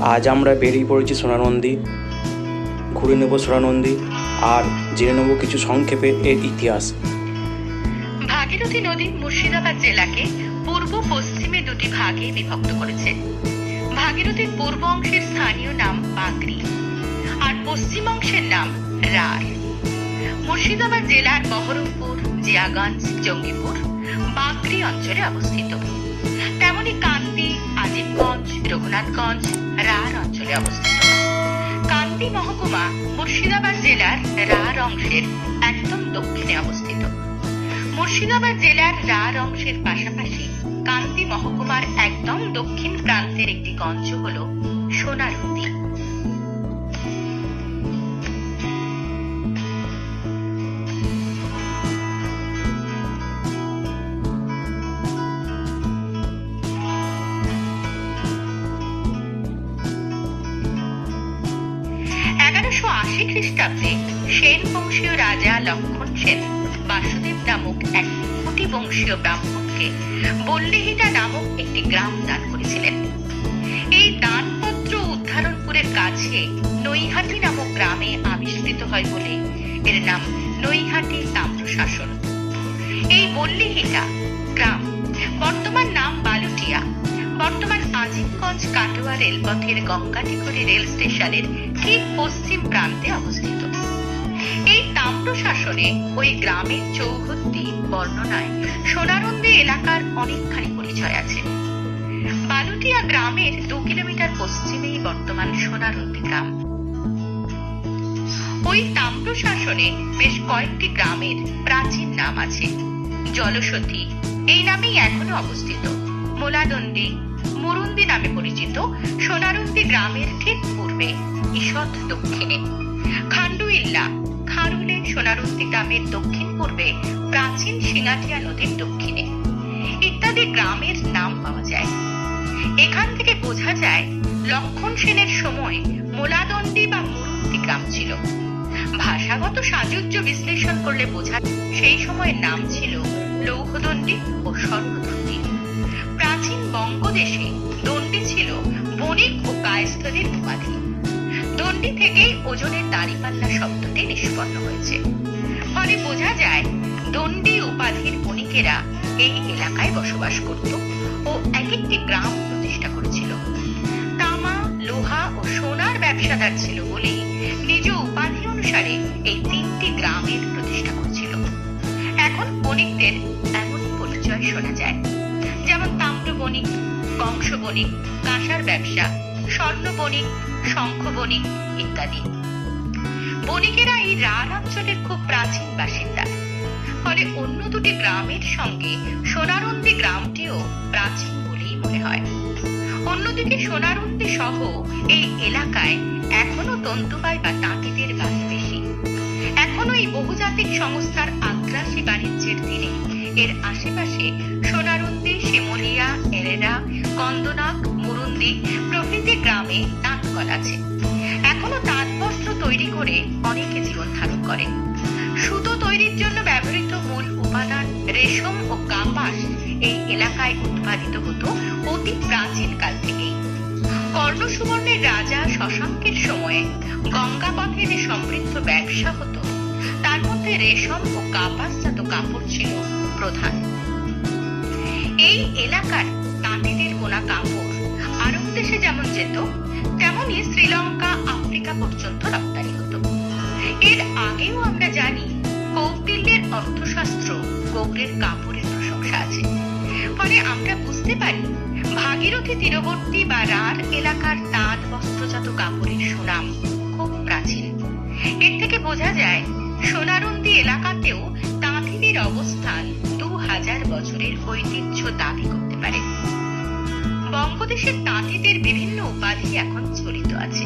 আজ আমরা বেরিয়ে পড়েছি সোনানন্দী। ঘুরে নেব সোনানন্দী আর জেনে নেব কিছু সংক্ষেপে এর ইতিহাস। ভাগীরথী নদী মুর্শিদাবাদ জেলাকে পূর্ব পশ্চিমে দুটি ভাগে বিভক্ত করেছে। ভাগীরথীর পূর্ব অংশের স্থানীয় নাম বাগরি আর পশ্চিম অংশের নাম রার মুর্শিদাবাদ জেলার বহরমপুর, জিয়াগঞ্জ, জঙ্গিপুর, বাগরি অঞ্চলে অবস্থিত। তেমনি কান্দি আজিমগঞ্জ রঘুনাথগঞ্জ, রার অঞ্চলে অবস্থিত। কান্দি মহকুমা মুর্শিদাবাদ জেলার রার অংশের একদম দক্ষিণে অবস্থিত। মুর্শিদাবাদ জেলার রার অংশের পাশাপাশি কান্দি মহকুমার একদম দক্ষিণ প্রান্তের একটি গঞ্জ হল সোনারুন্দি আশি খ্রিস্টাব্দে সেন বংশীয় রাজা লক্ষণ সেন, বাসুদেব নামক এক কুটি বংশীয় ব্রাহ্মণকে বল্লিহিটা নামক একটি গ্রাম দান করেছিলেন। এই দানপত্র উদ্ধারণপুরের কাছে নৈহাটি নামক গ্রামে আবিষ্কৃত হয় বলে এর নাম নৈহাটি তাম্রশাসন। এই বল্লিহিটা গ্রাম বর্তমান নাম বালুটিয়া। বর্তমান আজিমগঞ্জ কাটোয়া রেলপথের গঙ্গাটিকরি রেল স্টেশনের ঠিক পশ্চিম প্রান্তে অবস্থিত। এই তাম্র শাসনে ওই গ্রামের চৌহদ্দি বর্ণনায় সোনারন্দি এলাকার অনেকখানি পরিচয় আছে। বালুটিয়া গ্রামের দু কিলোমিটার পশ্চিমেই বর্তমান সোনারন্দি গ্রাম। ওই তাম্র শাসনে বেশ কয়েকটি গ্রামের প্রাচীন নাম আছে। জলসতী, এই নামেই এখনও অবস্থিত। মোলাদন্ডি মুরুন্দি নামে পরিচিত সোনারন্দি গ্রামের ঠিক পূর্বে ঈষৎ দক্ষিণে। খান্ডুইল্লা খারুলে সোনারন্দি গ্রামের দক্ষিণ পূর্বে প্রাচীন সিঙ্গাটিয়া নদীর দক্ষিণে। ইত্যাদি গ্রামের নাম পাওয়া যায়। এখান থেকে বোঝা যায়, লক্ষণ সেনের সময় মোলাদন্ডি বা মুরুন্দি গ্রাম ছিল। ভাষাগত সাযুজ্য বিশ্লেষণ করলে বোঝা সেই সময়ের নাম ছিল লৌহদণ্ডী ও স্বর্ণদণ্ডী। বঙ্গদেশে দণ্ডি ছিল বণিক ও কায়স্থলীর উপাধি। দণ্ডি থেকেই ওজনের দাঁড়িপাল্লা শব্দটি নিষ্পন্ন হয়েছে। ফলে বোঝা যায়, দণ্ডি উপাধির বণিকেরা এই এলাকায় বসবাস করত ও এক একটি গ্রাম প্রতিষ্ঠা করেছিল। তামা, লোহা ও সোনার ব্যবসাদার ছিল বলেই নিজ উপাধি অনুসারে এই তিনটি গ্রামের প্রতিষ্ঠা করেছিল। এখন বণিকদের এমন পরিচয় শোনা যায়, যেমন বণিক, কংস বণিক, কাঁসার ব্যবসা, স্বর্ণ বণিক, শঙ্খ বণিক ইত্যাদি। বণিকেরা এই রার অঞ্চলের খুব প্রাচীন বাসিন্দা। ফলে অন্য দুটি গ্রামের সঙ্গে সোনারন্দি গ্রামটিও প্রাচীন বলেই মনে হয়। অন্যদিকে সোনারন্দি সহ এই এলাকায় এখনও তন্তুবাই বা তাঁতিদের বাস বেশি। এখনও এই বহুজাতিক সংস্থার আগ্রাসী বাণিজ্যের দিনে এর আশেপাশে সোনারন্দি, শিমলিয়া, এরেরা, কন্দনাক, মুরুন্দি প্রভৃতি গ্রামে তাঁতকল আছে। এখনও তাঁত বস্ত্র তৈরি করে অনেকে জীবন ধারণ করে সুতো তৈরির জন্য ব্যবহৃত মূল উপাদান রেশম ও কাপাস এই এলাকায় উৎপাদিত হতো অতি প্রাচীন কাল থেকেই। কর্ণ সুবর্ণের রাজা শশাঙ্কের সময়ে গঙ্গাপথে যে সমৃদ্ধ ব্যবসা হতো, তার মধ্যে রেশম ও কাপাসজাত কাপড় ছিল। প্রধান। এই এলাকার তাঁতিদের বোনা কাপড় আরব দেশে যেমন যেত, তেমনি শ্রীলঙ্কা, আফ্রিকা পর্যন্ত রপ্তানি হতো। এর আগেও আমরা জানি কৌটিল্যের অর্থশাস্ত্র গৌড়ের কাপড়ের প্রশংসা আছে। ফলে আমরা বুঝতে পারি ভাগীরথী তীরবর্তী বা রার এলাকার তাঁত, বস্ত্রজাত কাপড়ের সুনাম খুব প্রাচীন। এর থেকে বোঝা যায়, সোনারন্দি এলাকাতেও তাঁতিদের অবস্থান হাজার বছরের ঐতিহ্য দাবি করতে পারে। বঙ্গদেশের তাঁতিদের বিভিন্ন উপাধি এখন চলিত আছে।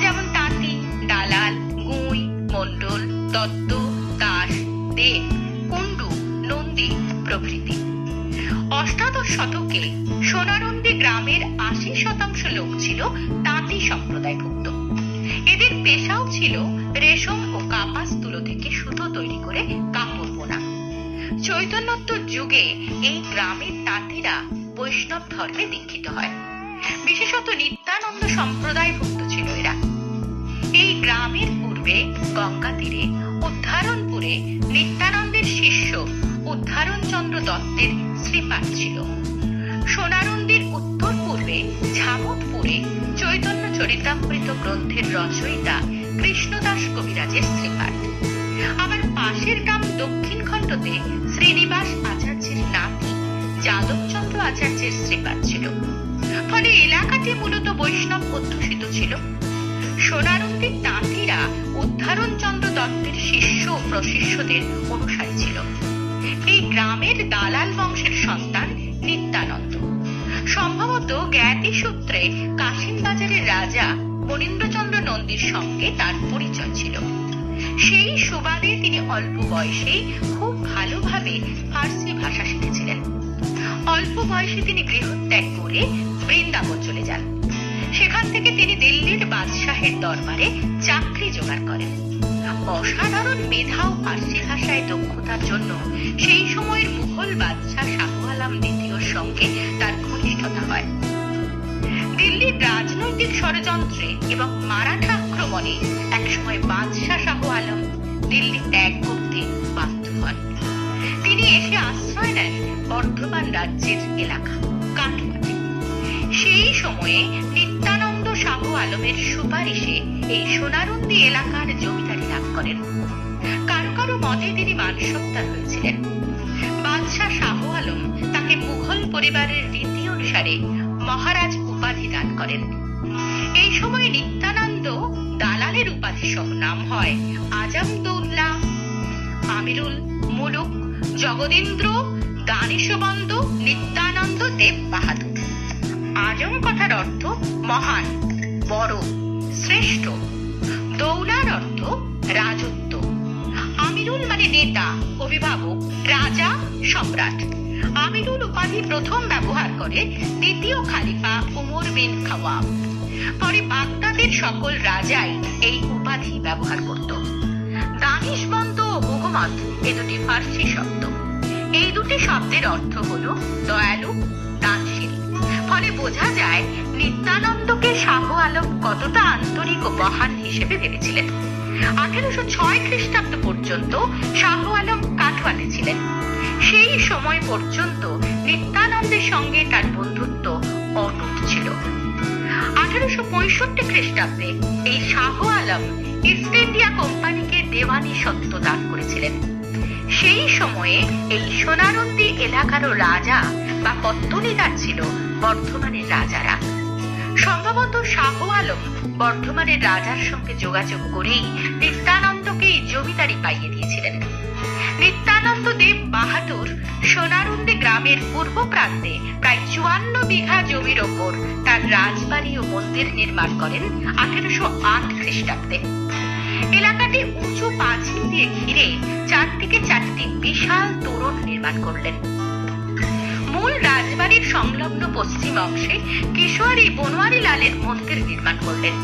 যেমন তাঁতি, দালাল, গুঁই, মণ্ডল, দত্ত, দাস, দেব, কুণ্ডু, নন্দী প্রভৃতি। অষ্টাদশ শতকে সোনারন্দি গ্রামের আশি শতাংশ লোক ছিল তাঁতি সম্প্রদায়ভুক্ত। এদের পেশাও ছিল রেশম যুগে এই গ্রামের তাঁতিরা বৈষ্ণব ধর্মে দীক্ষিত হয়। বিশেষত নিত্যানন্দ সম্প্রদায়ভুক্ত ছিল এরা। এই গ্রামের পূর্বে গঙ্গা তীরে উদ্ধারণপুরে নিত্যানন্দের শিষ্য উদ্ধারণচন্দ্র দত্তের শ্রীপাঠ ছিল। সোনারন্দির উত্তর পূর্বে ঝামতপুরে চৈতন্য চরিতামৃত গ্রন্থের রচয়িতা কৃষ্ণদাস কবিরাজের শ্রীপাঠ আবার পাশের গ্রাম দক্ষিণ খণ্ডতে শ্রীনিবাস আচার্যের নাতি যাদবচন্দ্র আচার্যের শ্রীপাঠ ছিল। ফলে এলাকাটি মূলত বৈষ্ণব অধ্যুষিত ছিল। সোনারন্দির তাঁতিরা উদ্ধারণ চন্দ্র দত্তের শিষ্য ও প্রশিষ্যদের অনুসারী ছিল। এই গ্রামের দালাল বংশের সন্তান নিত্যানন্দ। সম্ভবত জ্ঞাতি সূত্রে কাশিম বাজারের রাজা মনীন্দ্রচন্দ্র নন্দীর সঙ্গে তার পরিচয় ছিল। সেই সুবাদে তিনি অল্প বয়সেই খুব ভালোভাবে ফার্সি ভাষা শিখেছিলেন। অল্প বয়সে তিনি গৃহত্যাগ করে বৃন্দাবন চলে যান। সেখান থেকে তিনি দিল্লির বাদশাহের দরবারে চাকরি জোগাড় করেন। অসাধারণ মেধা ও ফার্সি ভাষায় দক্ষতার জন্য সেই সময়ের মুঘল বাদশাহ শাহ আলম দ্বিতীয়র সঙ্গে তার ঘনিষ্ঠতা হয়। রাজনৈতিক ষড়যন্ত্রে এবং মারাঠা আক্রমণে একসময় বাদশাহ শাহ আলম দিল্লি ত্যাগ করতে বাধ্য হন। তিনি এসে আশ্রয় নেন বর্ধমান রাজ্যের এলাকা কাঠমাটি সেই সময়ে নিত্যানন্দ শাহ আলমের সুপারিশে এই সোনারন্দি এলাকার জমিদারি লাভ করেন। কারও কারও মতে তিনি মানসত্তার হয়েছিলেন। বাদশাহ শাহ আলম তাকে মুঘল পরিবারের রীতি অনুসারে মহারাজ উপাধি দান করেন। এই সময় নিত্যানন্দ দালালের উপাধি সহ নাম হয় আজমদৌল্লা, আমিরুল মুলুক, জগদীন্দ্র দানিশবন্দ নিত্যানন্দ দেব বাহাদুর আজম কথার অর্থ মহান, বড়, শ্রেষ্ঠ। দৌলার অর্থ রাজত্ব। আমিরুল মানে নেতা, অভিভাবক, রাজা, সম্রাট। আমিরুল উপাধি প্রথম ব্যবহার করে দ্বিতীয় খালিফা উমর বিন খাওয়াব। পরে বাগদাদের সকল রাজাই এই উপাধি ব্যবহার করত। দানিশবন্ত ও মুহম্মদ, এ দুটি ফার্সি শব্দ। এই দুটি শব্দের অর্থ হল দয়ালু, দানশীল। ফলে বোঝা যায় নিত্যানন্দকে শাহ আলম কতটা আন্তরিক মহান হিসেবে ভেবেছিলেন। আঠেরোশো ছয় খ্রিস্টাব্দ পর্যন্ত শাহ আলম কাঠোয়াতে ছিলেন। সেই সময় পর্যন্ত নিত্যানন্দের সঙ্গে তার বন্ধুত্ব অটুট ছিল। আঠারোশো পঁয়ষট্টি খ্রিস্টাব্দে এই শাহ আলম ইস্ট ইন্ডিয়া কোম্পানিকে দেওয়ানি সত্ত্ব দান করেছিলেন। সেই সময়ে এই সোনারন্দি এলাকারও রাজা বা পত্তনিদার ছিল বর্ধমানের রাজারা। সম্ভবত শাহ আলম বর্ধমানের রাজার সঙ্গে যোগাযোগ করেই নিত্যানন্দকে জমিদারি পাইয়ে দিয়েছিলেন। নিত্যানন্দ দেব বাহাদুর সোনারুন্দি গ্রামের পূর্ব প্রান্তে প্রায় চুয়ান্ন বিঘা জমির ওপর তার রাজবাড়ি ও মন্দির নির্মাণ করেন আঠেরোশো আট খ্রিস্টাব্দে। এলাকাটি উঁচু পাঁচিল দিয়ে ঘিরে চারদিকে চারটি বিশাল তোরণ নির্মাণ করলেন। মূল রাজবাড়ির সংলগ্ন পশ্চিম অংশে কিশোরী বনোয়ারি লালের মন্দির নির্মাণ করলেন।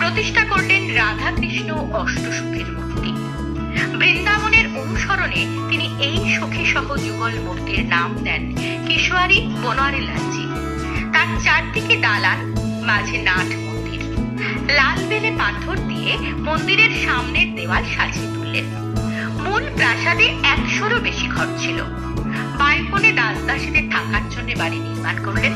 প্রতিষ্ঠা করলেন রাধা কৃষ্ণ অষ্টসুখীর মূর্তি। বৃন্দাবনের অনুসরণে তিনি এই সখী সহ যুগল মূর্তির নাম দেন কিশোরী বনোয়ারি লালজি তার চারদিকে দালান, মাঝে নাট মন্দির। লাল বেলে পাথর দিয়ে মন্দিরের সামনের দেওয়াল সাজিয়ে তুললেন। মূল প্রাসাদে একশোরও বেশি ঘর ছিল। বালকনে দাসদাসীদের থাকার জন্য বাড়ি নির্মাণ করলেন।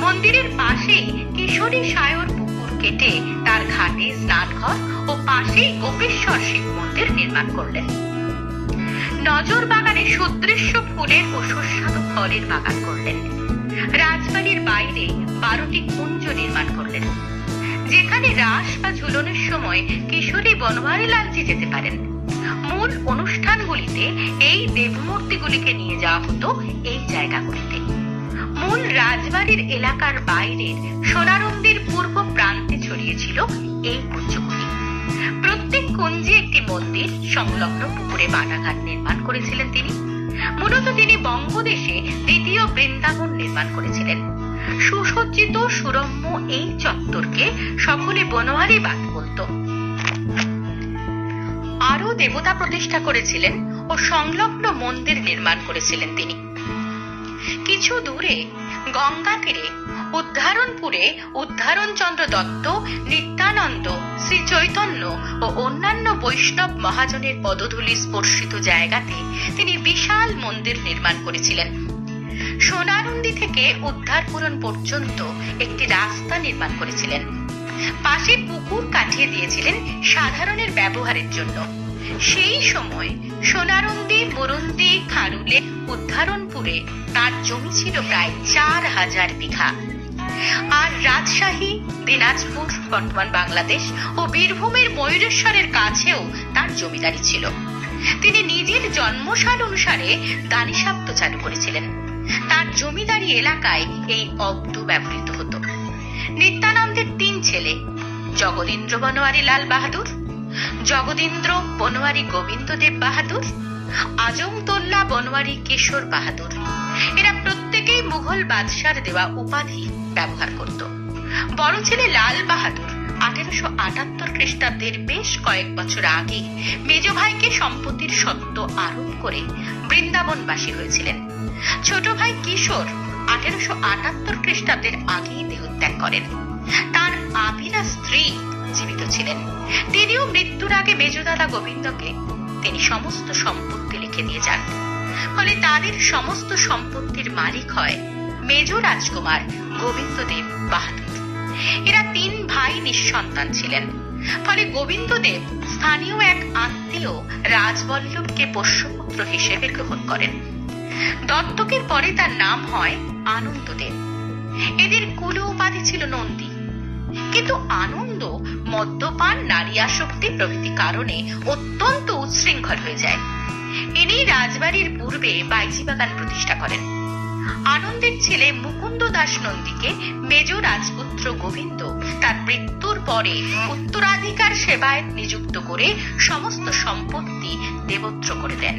মন্দিরের পাশেই কিশোরী সায়র পুকুর কেটে তার ঘাটে স্নানঘর ও পাশেই গোপেশ্বর শিব মন্দির নির্মাণ করলেন। নজর বাগানে সুদৃশ্য ফুলের ও সুস্বাদু ফলের বাগান করলেন। রাজবাড়ির বাইরে বারোটি কুঞ্জ নির্মাণ করলেন। যেখানে রাস বা ঝুলনের সময় কিশোরী বনবারি লালজি যেতে পারেন। মূল অনুষ্ঠানগুলিতে এই দেবমূর্তিগুলিকে নিয়ে যাওয়া হতো এই জায়গাগুলিতে। মূল রাজবাড়ির এলাকার বাইরের সোনারন্দির পূর্ব প্রান্তে ছড়িয়েছিল এই কুঞ্জগুলি। প্রত্যেক কুঞ্জে একটি মন্দির, সংলগ্ন পুকুরে বাটাঘাট নির্মাণ করেছিলেন তিনি। মূলত তিনি বঙ্গদেশে দ্বিতীয় বৃন্দাবন নির্মাণ করেছিলেন। সুসজ্জিত সুরম্য এই চত্বরকে সকলে বনোয়ারি বাদ বলতো। আরও দেবতা প্রতিষ্ঠা করেছিলেন ও সংলগ্ন মন্দির নির্মাণ করেছিলেন তিনি। কিছু দূরে গঙ্গা তীরে উদ্ধারণপুরে উদ্ধারণ চন্দ্র দত্ত, নিত্যানন্দ শ্রী চৈতন্য ও অন্যান্য বৈষ্ণব মহাজনের পদধূলি স্পর্শিত জায়গাতে তিনি বিশাল মন্দির নির্মাণ করেছিলেন। সোনারুন্দি থেকে উদ্ধারপুরন পর্যন্ত একটি রাস্তা নির্মাণ করেছিলেন। পাশে পুকুর কাটিয়ে দিয়েছিলেন সাধারণের ব্যবহারের জন্য। সেই সময় সোনারন্দি, মুরুন্দি, খারুলে উদ্ধারণপুরে তার জমি ছিল প্রায় চার হাজার বিঘা। আর রাজশাহী, দিনাজপুর, বর্তমান বাংলাদেশ ও বীরভূমের ময়ূরেশ্বরের কাছেও তার জমিদারি ছিল। তিনি নিজের জন্মসাল অনুসারে দানিসাপ্ত চালু করেছিলেন। তার জমিদারি এলাকায় এই অব্দ ব্যবহৃত হতো। নিত্যানন্দের তিন ছেলে, জগদীন্দ্র বনোয়ারি লাল বাহাদুর জগদীন্দ্র বনোয়ারি গোবিন্দদেব বাহাদুর আজমতোল্লা বনোয়ারি কেশর বাহাদুর। এরা প্রত্যেকেই মুঘল বাদশার দেওয়া উপাধি ব্যবহার করত। বড় ছেলে লাল বাহাদুর আঠেরোশো আটাত্তর খ্রিস্টাব্দের বেশ কয়েক বছর আগে মেজ ভাইকে সম্পত্তির সত্ত্ব আরোপ করে বৃন্দাবনবাসী হয়েছিলেন। ছোট ভাই কিশোর আঠেরোশো আটাত্তর খ্রিস্টাব্দের আগেই দেহত্যাগ করেন। তার আবিলা স্ত্রী জীবিত ছিলেন। তিনিও মৃত্যুর আগে মেজদাদা গোবিন্দকে তিনি সমস্ত সম্পত্তি লিখে দিয়ে যান। ফলে তাদের সমস্ত সম্পত্তির মালিক হয় মেজ রাজকুমার গোবিন্দদেব বাহাদুর। এরা তিন ভাই নিঃসন্তান ছিলেন। ফলে গোবিন্দদেব স্থানীয় এক আত্মীয় রাজবল্লভকে পোষ্যপুত্র হিসেবে গ্রহণ করেন। দত্তকের পরে তার নাম হয় আনন্দদেব। এদের কুল উপাধি ছিল নন্দী। কিন্তু আনন্দ মদ্যপান, নারী আসক্তি প্রভৃতি কারণে অত্যন্ত উচ্ছৃঙ্খল হয়ে যায়। ইনি রাজবাড়ির পূর্বে বাইজি বাগান প্রতিষ্ঠা করেন। আনন্দের ছেলে মুকুন্দ দাস নন্দীকে মেজ রাজপুত্র গোবিন্দ তার মৃত্যুর পরে উত্তরাধিকার সেবায় নিযুক্ত করে সমস্ত সম্পত্তি দেবত্র করে দেন।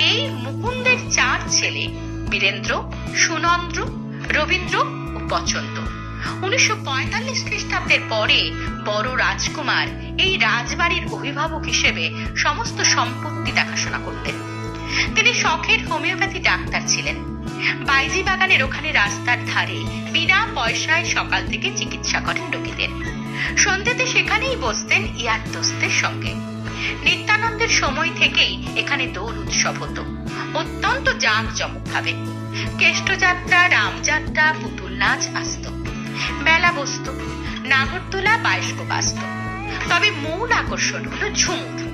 এই মুকুন্দের চার ছেলে বীরেন্দ্র, সুনন্দ্র, রবীন্দ্র ও পছন্দ উনিশশো পঁয়তাল্লিশ খ্রিস্টাব্দের পরে বড় রাজকুমার এই রাজবাড়ির অভিভাবক হিসেবে সমস্ত সম্পত্তি দেখাশোনা করতেন। তিনি শখের হোমিওপ্যাথি ডাক্তার ছিলেন। বাইজি বাগানের ওখানে রাস্তার ধারে বিনা পয়সায় সকাল থেকে চিকিৎসা করেন রোগীদের। সন্ধ্যেতে সেখানেই বসতেন ইয়ার দোস্তের সঙ্গে। নিত্যানন্দের সময় থেকেই এখানে দৌড় উৎসব হতো। অত্যন্ত জাঁকজমক ভাবে কেষ্টযাত্রা রামযাত্রা, পুতুল নাচ আসত। মেলা বসত, নাগরদোলা বায়স্কোপ আসত তবে মূল আকর্ষণ হলো ঝুমুর।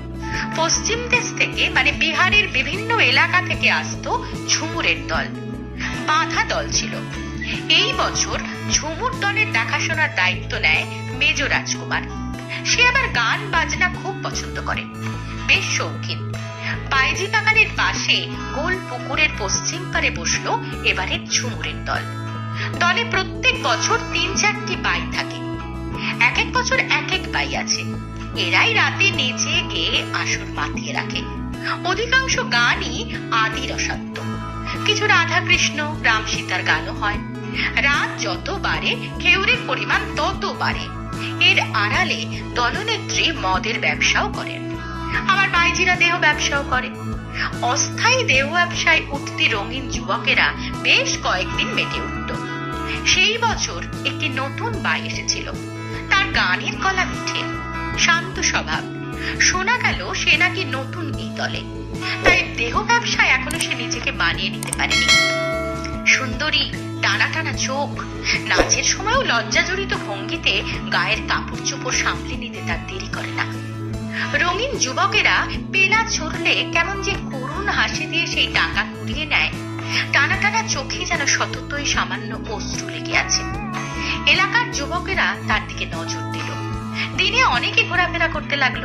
পশ্চিম দেশ থেকে মানে বিহারের বিভিন্ন এলাকা থেকে আসতো ঝুমুরের দল। বাঁধা দল ছিল। এই বছর ঝুমুর দলের দেখাশোনার দায়িত্ব নেয় মেজ রাজকুমার। সে আবার গান বাজনা খুব পছন্দ করে। বেশ শৌখিন। বাইজি বাগানের পাশে গোল পুকুরের পশ্চিম পারে বসল এবারের ঝুমুরের দল। দলে প্রত্যেক বছর তিন চারটি বাই থাকে। এক এক বছর এক এক বাই আছে। এরাই রাতে নেচে, গেয়ে আসর মাতিয়ে রাখে। অধিকাংশ গানই আদি রসাত্ম কিছু রাধা কৃষ্ণ রাম সীতার গানও হয়। রাত যত বাড়ে খেউরের পরিমাণ তত বাড়ে। এর আড়ালে দলনেত্রী মদের ব্যবসাও করেন। আবার বাইজিরা দেহ ব্যবসাও করে। অস্থায়ী দেহ ব্যবসায় উঠতি রঙিন যুবকেরা বেশ কয়েকদিন মেতে উঠত সেই বছর একটি নতুন বাই এসেছিল। তার গানের গলা মিঠে, শান্ত স্বভাব। শোনা গেল সে নাকি নতুন এই দলে তাই দেহ ব্যবসায় এখনও সে নিজেকে মানিয়ে নিতে পারেনি। সুন্দরী, টানা টানা চোখ, নাচের সময়ও লজ্জাজড়িত ভঙ্গিতে গায়ের কাপড় চোপড় সামলে নিতে তার দেরি করে না। রঙিন যুবকেরা পেলা ছড়লে কেমন যে করুণ হাসি দিয়ে সেই টাকা কুড়িয়ে নেয় টানা টানা চোখে যেন সততই সামান্য অশ্রু লেগে আছে। এলাকার যুবকেরা তার দিকে নজর দিল। দিনে অনেকে ঘোরাফেরা করতে লাগল।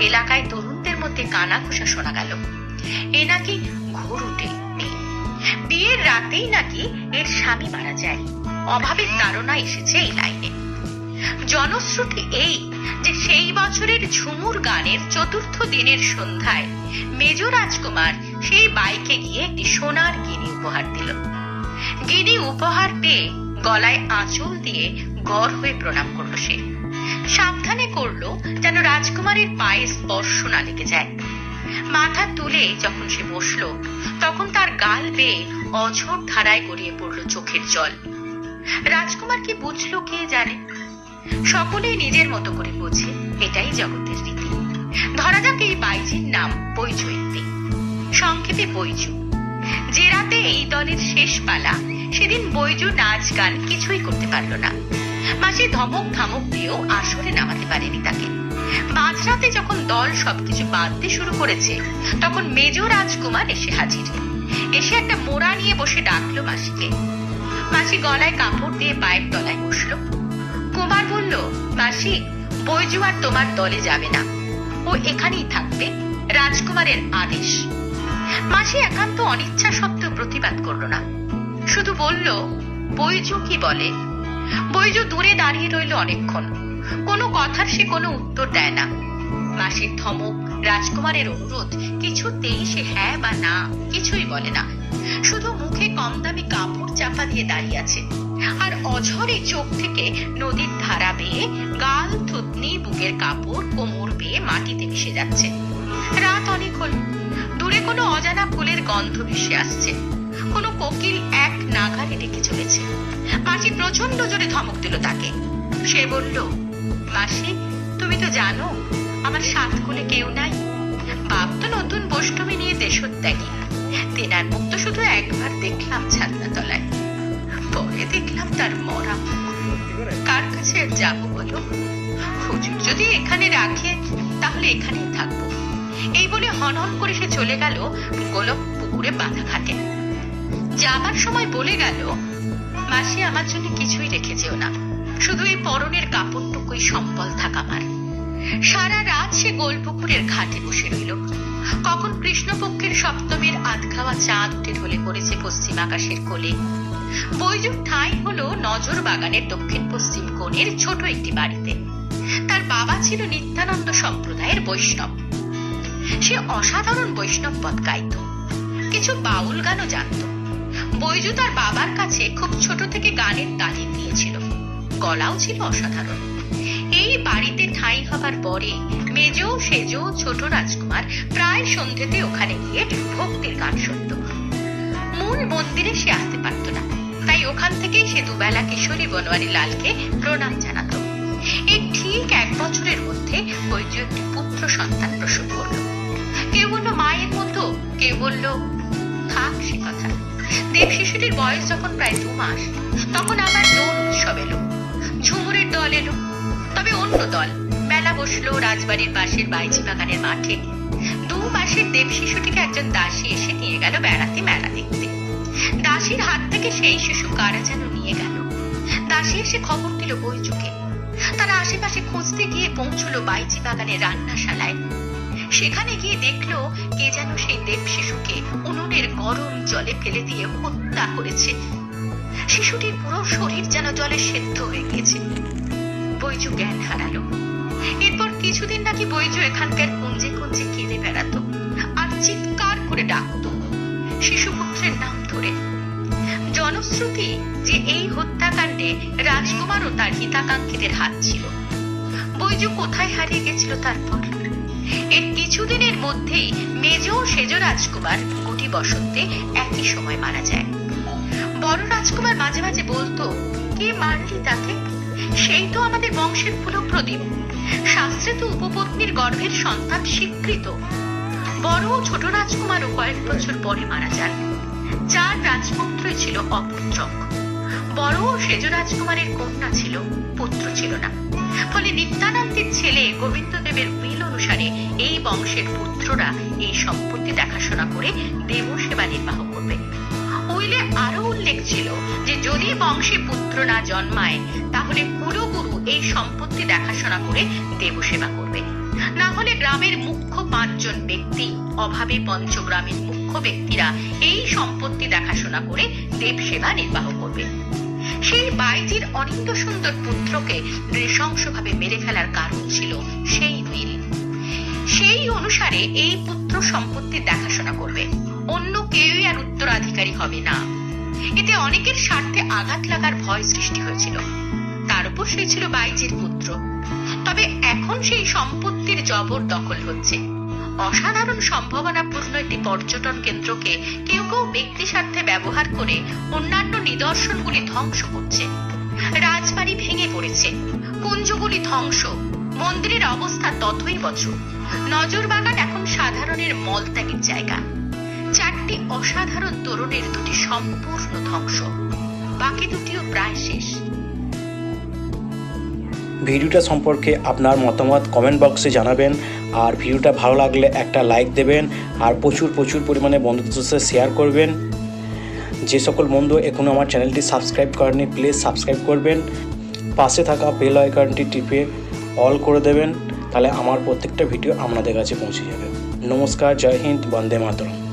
এলাকায় তরুণদের মধ্যে কানা ঘোষা শোনা গেল। এ নাকি ঘুরুটে বিয়ের রাতেই নাকি এর স্বামী মারা যায়। অভাবের তাড়না এসেছে এই লাইনে। জনশ্রুতি এই যে সেই বছরের ঝুমুর গানের চতুর্থ দিনের সন্ধ্যায় মেজ রাজকুমার সেই বাইকে গিয়ে একটি সোনার গিনি উপহার দিল। গিনি উপহার পেয়ে গলায় আঁচল দিয়ে গড় হয়ে প্রণাম করল সে। সাবধানে করল যেন রাজকুমারের পায়ে স্পর্শ না লেগে যায়। মাথা তুলে যখন সে বসল, তখন তার গাল বেয়ে অঝোর ধারায় গড়িয়ে পড়ল চোখের জল। রাজকুমার কি বুঝলো কে জানে? সকলেই নিজের মতো করে বোঝে, এটাই জগতের রীতি। ধরা যাক এই বাইজির নাম বৈজয়ন্তী সংক্ষেপে বৈজু যে রাতে এই দলের শেষ পালা, সেদিন বৈজু নাচ গান কিছুই করতে পারল না। মাসি ধমক ধমক দিয়েও আসরে নামাতে পারেনি তাকে। মাঝরাতে যখন দল সবকিছু বাঁধতে শুরু করেছে, তখন মেজ রাজকুমার এসে হাজির। এসে একটা মোড়া নিয়ে বসে ডাকলো মাসিকে। মাসি গলায় কাপড় দিয়ে পায়ের তলায় বসল। কুমার বলল, মাসি বৈজু আর তোমার দলে যাবে না। ও এখানেই থাকবে, রাজকুমারের আদেশ। মাসি একান্ত অনিচ্ছা সত্ত্বেও প্রতিবাদ করল না। শুধু বলল, বৈজু কি বলে? বৈজু দূরে দাঁড়িয়ে রইল অনেকক্ষণ। কোনো কথার সে কোনো উত্তর দেয় না। মাসির ধমক, রাজকুমারের অনুরোধ, কিছুতেই সে হ্যাঁ বা না, কিছুই বলে না। শুধু মুখে কম দামি কাপড় চাপা দিয়ে দাঁড়িয়ে আছে। আর অঝরে চোখ থেকে নদীর ধারা বেয়ে গাল, থুতনি, বুকের কাপড়, কোমর বেয়ে মাটিতে মিশে যাচ্ছে। রাত অনেক হলো। দূরে কোনো অজানা ফুলের গন্ধ ভেসে আসছে। কোনো কোকিল এক নাগারে ডেকে চলেছে। মাসি প্রচণ্ড জোরে ধমক দিল তাকে। সে বলল, মাসি, তুমি তো জানো, আমার সাত কোলে কেউ নাই। বাপ তো নতুন বৈষ্ণবী নিয়ে দেশত্যাগী। তেনার মুখ তো শুধু একবার দেখলাম ছাদনা তলায় পরে দেখলাম তার মরা কার কাছে আর যাব বলো? হুজুর যদি এখানে রাখে, তাহলে এখানেই থাকব। এই বলে হনহন করে সে চলে গেল গোলক পুকুরে বাঁধা ঘাটে। যাবার সময় বলে গেল, মাসি, আমার জন্য কিছুই রেখে যেও না। শুধু এই পরনের কাপড়টুকুই সম্বল থাক আমার। সারা রাত সে গোলপুকুরের ঘাটে বসে রইল। কখন কৃষ্ণপক্ষের সপ্তমীর আধখাওয়া চাঁদ উঠে ঢলে পড়েছে পশ্চিম আকাশের কোলে। বৈজুর ঠাঁই হলো নজর বাগানের দক্ষিণ পশ্চিম কোণের ছোট একটি বাড়িতে। তার বাবা ছিল নিত্যানন্দ সম্প্রদায়ের বৈষ্ণব। সে অসাধারণ বৈষ্ণব পদ গাইত কিছু বাউল গানও জানত। বৈজু তার বাবার কাছে খুব ছোট থেকে গানের তালিম নিয়েছিল গলাও ছিল অসাধারণ। এই বাড়িতে ঠাঁই হবার পরে মেজ, সেজ, ছোট রাজকুমার প্রায় সন্ধ্যেতে ওখানে গিয়ে ভক্তির গান শুনত। মূল মন্দিরে সে আসতে পারত না। তাই ওখান থেকেই সে দুবেলা কিশোরী বনোয়ারি লালকে প্রণাম জানাত। এই ঠিক এক বছরের মধ্যে বৈজু একটি পুত্র সন্তান প্রসব করল। কেউ বলল, মায়ের মতো। কেউ বলল, থাক সে কথা। দেব শিশুটির বয়স যখন প্রায় দু মাস, তখন আবার দোল উৎসব এলো। ঝুমুরের দল এলো। তবে অন্য দল, মেলা বসল রাজবাড়ির পাশের বাইচি বাগানের মাঠে। দু মাসের দেব শিশুটিকে একজন দাসী এসে নিয়ে গেল বেড়াতে, মেলা দেখতে। দাসীর হাত থেকে সেই শিশু কারা যেন নিয়ে গেল। দাসী এসে খবর দিল বইচুকে তারা আশেপাশে খুঁজতে গিয়ে পৌঁছলো বাইচি বাগানের রান্নাশালায়। সেখানে গিয়ে দেখল কে যেন সেই দেব শিশুকে উনুনের গরম জলে ফেলে দিয়ে হত্যা করেছে। শিশুটির পুরো শরীর যেন জলে সেদ্ধ হয়ে গিয়েছে। বৈজু জ্ঞান হারালো। এরপর কিছুদিন নাকি বৈজু এখানকার কুঞ্জে কুঞ্জে কেঁদে বেড়াতো আর চিৎকার করে ডাকতো শিশুপুত্রের নাম ধরে। জনশ্রুতি যে এই হত্যাকাণ্ডে রাজকুমার ও তার হিতাকাঙ্ক্ষীদের হাত ছিল। বৈজু কোথায় হারিয়ে গেছিল তারপর? এর কিছুদিনের মধ্যেই মেজ ও সেজ রাজকুমার গুটি বসন্তে একই সময় মারা যায়। বড় রাজকুমার মাঝে মাঝে বলতো, কে মারলি তাকে? সেই তো আমাদের বংশের পুরো প্রদীপ শাস্ত্রে তো উপপত্নীর গর্ভের সন্তান স্বীকৃত। বড় ও ছোট রাজকুমারও কয়েক বছর পরে মারা যান। চার রাজপুত্রই ছিল অপুত্রক। বড় ও সেজ রাজকুমারের কন্যা ছিল, পুত্র ছিল না। ফলে নিত্যানন্দের ছেলে গোবিন্দদেবের বিল অনুসারে এই বংশের পুত্ররা এই সম্পত্তি দেখাশোনা করে দেব সেবা নির্বাহ করবে। উইলে আরও উল্লেখ ছিল যে যদি বংশে পুত্র না জন্মায়, তাহলে কুলগুরু এই সম্পত্তি দেখাশোনা করে দেব সেবা করবে। না হলে গ্রামের মুখ্য পাঁচজন ব্যক্তি, অভাবে পঞ্চগ্রামের মুখ্য ব্যক্তিরা এই সম্পত্তি দেখাশোনা করে দেব সেবা নির্বাহ করবে। সেই বাইজির অনিন্দ সুন্দর পুত্রকে নৃশংসভাবে মেরে ফেলার কারণ ছিল সেই উইল সেই অনুসারে এই পুত্র সম্পত্তি দেখাশোনা করবে। অন্য কেউই আর উত্তরাধিকারী হবে না। এতে অনেকের স্বার্থে আঘাত লাগার ভয় সৃষ্টি হয়েছিল। তার উপর সে ছিল বাইজির পুত্র। তবে এখন সেই সম্পত্তির জবর দখল হচ্ছে। অসাধারণ সম্ভাবনাপূর্ণ একটি পর্যটন কেন্দ্রকে কেউ কেউ ব্যক্তি স্বার্থে ব্যবহার করে অন্যান্য নিদর্শনগুলি ধ্বংস করছে। রাজবাড়ি ভেঙে পড়েছে। কুঞ্জগুলি ধ্বংস। মন্দিরের অবস্থা ততই বছর। নজর বাগান এখন সাধারণের মলত্যাগের জায়গা। চারটি অসাধারণ তরুণের দুটি সম্পূর্ণ ধ্বংস। বাকি দুটিও প্রায় শেষ। ভিডিওটা সম্পর্কে আপনার মতামত কমেন্ট বক্সে জানাবেন। আর ভিডিওটা ভালো লাগলে একটা লাইক দেবেন। আর প্রচুর প্রচুর পরিমাণে বন্ধুদের সাথে শেয়ার করবেন। যে সকল বন্ধু এখনও আমার চ্যানেলটি সাবস্ক্রাইব করেনি প্লিজ সাবস্ক্রাইব করবেন। পাশে থাকা বেল আইকনটি টিপে অল করে দেবেন। তাহলে আমার প্রত্যেকটা ভিডিও আপনাদের কাছে পৌঁছে যাবে। নমস্কার, জয় হিন্দ, বন্দে মাতরম।